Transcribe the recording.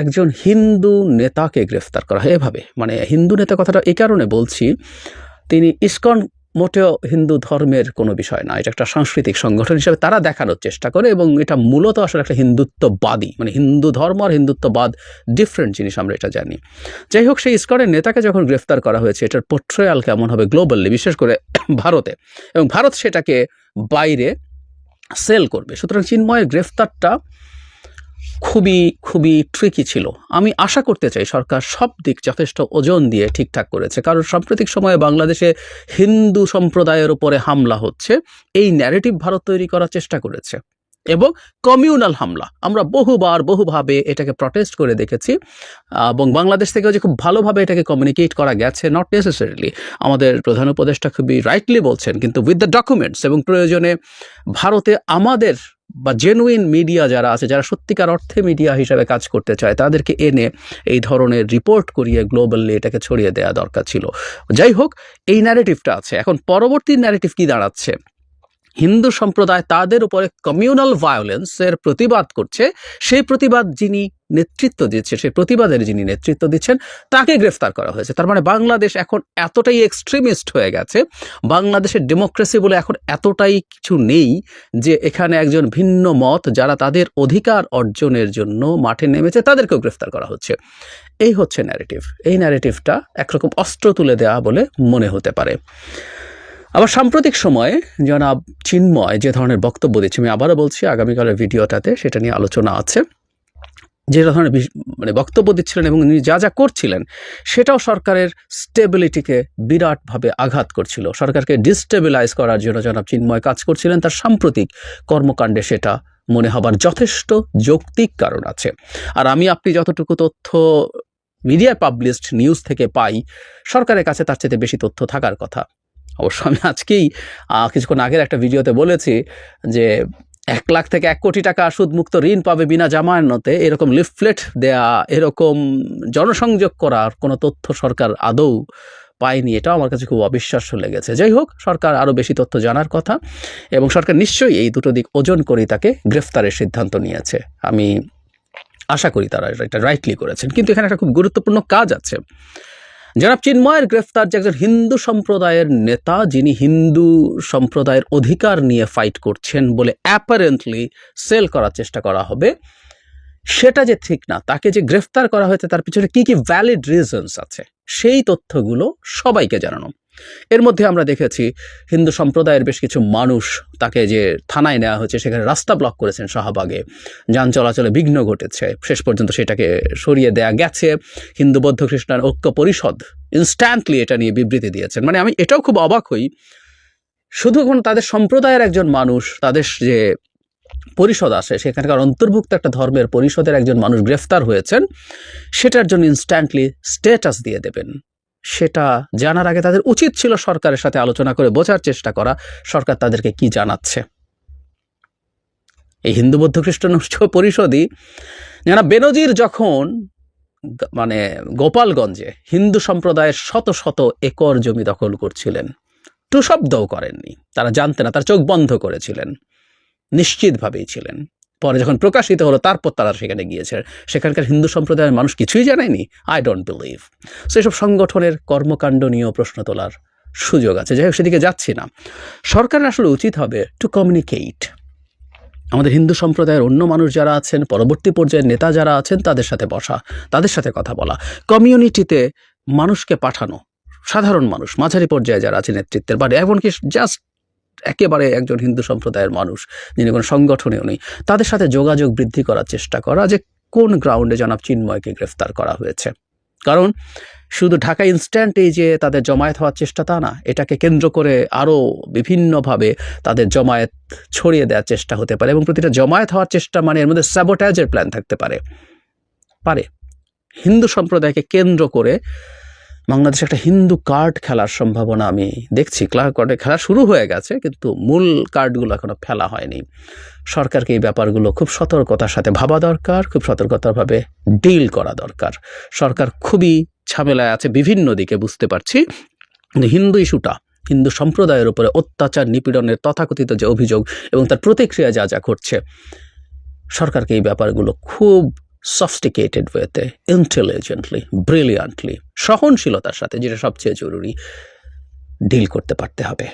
একজন হিন্দু নেতাকে গ্রেফতার করা হয়। এভাবে মানে হিন্দু নেতা কথাটা এই কারণে বলছি, তিনি ইস্কন মোটেও হিন্দু ধর্মের কোনো বিষয় না। এটা একটা সাংস্কৃতিক সংগঠন হিসেবে তারা দেখানোর চেষ্টা করে এবং এটা মূলত আসলে একটা হিন্দুত্ববাদী মানে হিন্দু ধর্ম আর হিন্দুত্ববাদ ডিফারেন্ট জিনিস আমরা এটা জানি। যাই হোক, সেই ইসকনের নেতাকে যখন গ্রেফতার করা হয়েছে, এটার পোট্রয়াল কেমন হবে গ্লোবালি বিশেষ করে ভারতে, এবং ভারত সেটাকে বাইরে সেল করবে। সুতরাং চিন্ময়ের গ্রেফতারটা খুবই খুবই ট্রিকি ছিল। আমি আশা করতে চাই সরকার সব দিক যথেষ্ট ওজন দিয়ে ঠিকঠাক করেছে। কারণ সাম্প্রতিক সময়ে বাংলাদেশে হিন্দু সম্প্রদায়ের উপরে হামলা হচ্ছে। এই ন্যারেটিভ ভারত তৈরি করার চেষ্টা করেছে। এবং কমিউনাল হামলা। আমরা বহুবার, বহুভাবে এটাকে প্রটেস্ট করে দেখেছি। এবং বাংলাদেশ থেকেও যে খুব ভালোভাবে এটাকে কমিউনিকেট করা গেছে নট নেসেসারিলি আমাদের প্রধান উপদেষ্টা খুবই রাইটলি বলছেন। কিন্তু উইথ দ্য ডকুমেন্টস এবং প্রয়োজনে ভারতে আমাদের বা জেনুইন মিডিয়া যারা আছে, যারা সত্যিকার অর্থে মিডিয়া হিসাবে কাজ করতে চায়, তাদেরকে এনে এই ধরনের রিপোর্ট করিয়ে গ্লোবালি এটাকে ছড়িয়ে দেওয়া দরকার ছিল। যাই হোক, এই ন্যারেটিভটা আছে। এখন পরবর্তী ন্যারেটিভ কি দাঁড়াচ্ছে? হিন্দু সম্প্রদায় তাদের উপরে কমিউনাল ভায়োলেন্সের প্রতিবাদ করছে। সেই প্রতিবাদ যিনি নেতৃত্ব দিচ্ছে সেই প্রতিবাদের যিনি নেতৃত্ব দিচ্ছেন, তাকে গ্রেফতার করা হয়েছে। তার মানে বাংলাদেশ এখন এতটাই এক্সট্রিমিস্ট হয়ে গেছে, বাংলাদেশের ডেমোক্রেসি বলে এখন এতটাই কিছু নেই যে এখানে একজন ভিন্ন মত যারা তাদের অধিকার অর্জনের জন্য মাঠে নেমেছে, তাদেরকেও গ্রেফতার করা হচ্ছে। এই হচ্ছে ন্যারেটিভ এই ন্যারেটিভটা একরকম অস্ত্র তুলে দেওয়া বলে মনে হতে পারে। আবার সাম্প্রতিক সময়ে জনাব চিন্ময় যে ধরনের বক্তব্য দিচ্ছে, আমি আবারও বলছি, আগামীকালের ভিডিওটাতে সেটা নিয়ে আলোচনা আছে। যে ধরনের মানে বক্তব্য দিচ্ছিলেন এবং উনি যা যা করছিলেন, সেটাও সরকারের স্টেবিলিটিকে বিরাটভাবে আঘাত করছিল। সরকারকে ডিস্টেবিলাইজ করার জন্য জনাব চিন্ময় কাজ করছিলেন, তার সাম্প্রতিক কর্মকাণ্ডে সেটা মনে হবার যথেষ্ট যৌক্তিক কারণ আছে। আর আমি আপনি যতটুকু তথ্য মিডিয়া পাবলিশড নিউজ থেকে পাই, সরকারের কাছে তার চেয়ে বেশি তথ্য থাকার কথা। অবশ্য আমি আজকেই কিছুক্ষণ আগের একটা ভিডিওতে বলেছি যে এক লাখ থেকে এক কোটি টাকা সুদমুক্ত ঋণ পাবে বিনা জামানতে এরকম লিফলেট দেয়া, এরকম জনসংযোগ করার কোনো তথ্য সরকার আদৌ পায়নি, এটাও আমার কাছে খুব অবিশ্বাস্য লেগেছে। যাই হোক, সরকার আরও বেশি তথ্য জানার কথা এবং সরকার নিশ্চয়ই এই দুটো দিক ওজন করেই তাকে গ্রেফতারের সিদ্ধান্ত নিয়েছে। আমি আশা করি তারা এটা রাইটলি করেছেন। কিন্তু এখানে একটা খুব গুরুত্বপূর্ণ কাজ আছে। জনাব চিন্ময়ের গ্রেফতার যে একজন হিন্দু সম্প্রদায়ের নেতা, যিনি হিন্দু সম্প্রদায়ের অধিকার নিয়ে ফাইট করছেন বলে অ্যাপারেন্টলি সেল করার চেষ্টা করা হবে, সেটা যে ঠিক না, তাকে যে গ্রেফতার করা হয়েছে তার পিছনে কি কি ভ্যালিড রিজনস আছে, সেই তথ্যগুলো সবাইকে জানানো। এর মধ্যে আমরা দেখেছি হিন্দু সম্প্রদায়ের বেশ কিছু মানুষ তাকে যে থানায় নেওয়া হয়েছে, সেখানে রাস্তা ব্লক করেছেন শাহবাগে। যান চলাচলে বিঘ্ন ঘটেছে। শেষ পর্যন্ত সেটাকে সরিয়ে দেয়া গেছে। হিন্দু বৌদ্ধ খ্রিস্টান ঐক্য পরিষদ ইনস্ট্যান্টলি এটা নিয়ে বিবৃতি দিয়েছেন। মানে আমি এটাও খুব অবাক হই। শুধু কোনো তাদের সম্প্রদায়ের একজন মানুষ, তাদের যে পরিষদ আসে সেখানকার অন্তর্ভুক্ত একটা ধর্মের পরিষদের একজন মানুষ গ্রেফতার হয়েছেন, সেটার জন্য ইনস্ট্যান্টলি স্ট্যাটাস দিয়ে দেবেন। সেটা জানার আগে তাদের উচিত ছিল সরকারের সাথে আলোচনা করে বোঝার চেষ্টা করা। সরকার তাদেরকে কি জানাচ্ছে? এই হিন্দু বৌদ্ধ খ্রিস্টান পরিষদই যারা বেনজির যখন মানে গোপালগঞ্জে হিন্দু সম্প্রদায়ের শত শত একর জমি দখল করছিলেন টু শব্দও করেননি। তারা জানতেন না, তার চোখ বন্ধ করেছিলেন। নিশ্চিতভাবেই ছিলেন। পরে যখন প্রকাশিত হলো, তারপর তারা সেখানে গিয়েছে। সেখানকার হিন্দু সম্প্রদায়ের মানুষ কিছুই জানেনি? আই ডোন্ট বিলিভ সেসব সংগঠনের কর্মকাণ্ড নিয়েও প্রশ্ন তোলার সুযোগ আছে। যাই হোক, সেদিকে যাচ্ছি না। সরকারের আসলে উচিত হবে টু কমিউনিকেট আমাদের হিন্দু সম্প্রদায়ের অন্য মানুষ যারা আছেন, পরবর্তী পর্যায়ের নেতা যারা আছেন, তাদের সাথে বসা, তাদের সাথে কথা বলা। কমিউনিটিতে মানুষকে পাঠানো, সাধারণ মানুষ, মাঝারি পর্যায়ে যারা আছে নেতৃত্বের বা এমনকি জাস্ট একেবারে একজন হিন্দু সম্প্রদায়ের মানুষ, যিনি কোনো সংগঠনেও নেই, তাদের সাথে যোগাযোগ বৃদ্ধি করার চেষ্টা করা যে কোন গ্রাউন্ডে জনাব চিন্ময়কে গ্রেফতার করা হয়েছে। কারণ শুধু ঢাকা ইনস্ট্যান্ট এই যে তাদের জমায়েত হওয়ার চেষ্টা তা না, এটাকে কেন্দ্র করে আরও বিভিন্নভাবে তাদের জমায়েত ছড়িয়ে দেওয়ার চেষ্টা হতে পারে এবং প্রতিটা জমায়েত হওয়ার চেষ্টা মানে এর মধ্যে স্যাবোটাইজের প্ল্যান থাকতে পারে। পারে। হিন্দু সম্প্রদায়কে কেন্দ্র করে বাংলাদেশে একটা হিন্দু কার্ড খেলার সম্ভাবনা আমি দেখছি। কার্ডে খেলা শুরু হয়ে গেছে, কিন্তু মূল কার্ডগুলো এখনও ফেলা হয়নি। সরকারকে এই ব্যাপারগুলো খুব সতর্কতার সাথে ভাবা দরকার, খুব সতর্কতাভাবে ডিল করা দরকার। সরকার খুবই ঝামেলায় আছে বিভিন্ন দিকে, বুঝতে পারছি। হিন্দু ইস্যুটা হিন্দু সম্প্রদায়ের উপরে অত্যাচার, নিপীড়নের তথাকথিত যে অভিযোগ এবং তার প্রতিক্রিয়া যা যা ঘটছে, সরকারকে এই ব্যাপারগুলো খুব সফস্টিকেটেড ওয়েতে ইন্টেলিজেন্টলি ব্রিলিয়ান্টলি সহনশীলতার সাথে যেটা সবচেয়ে জরুরি ডিল করতে পারতে হবে।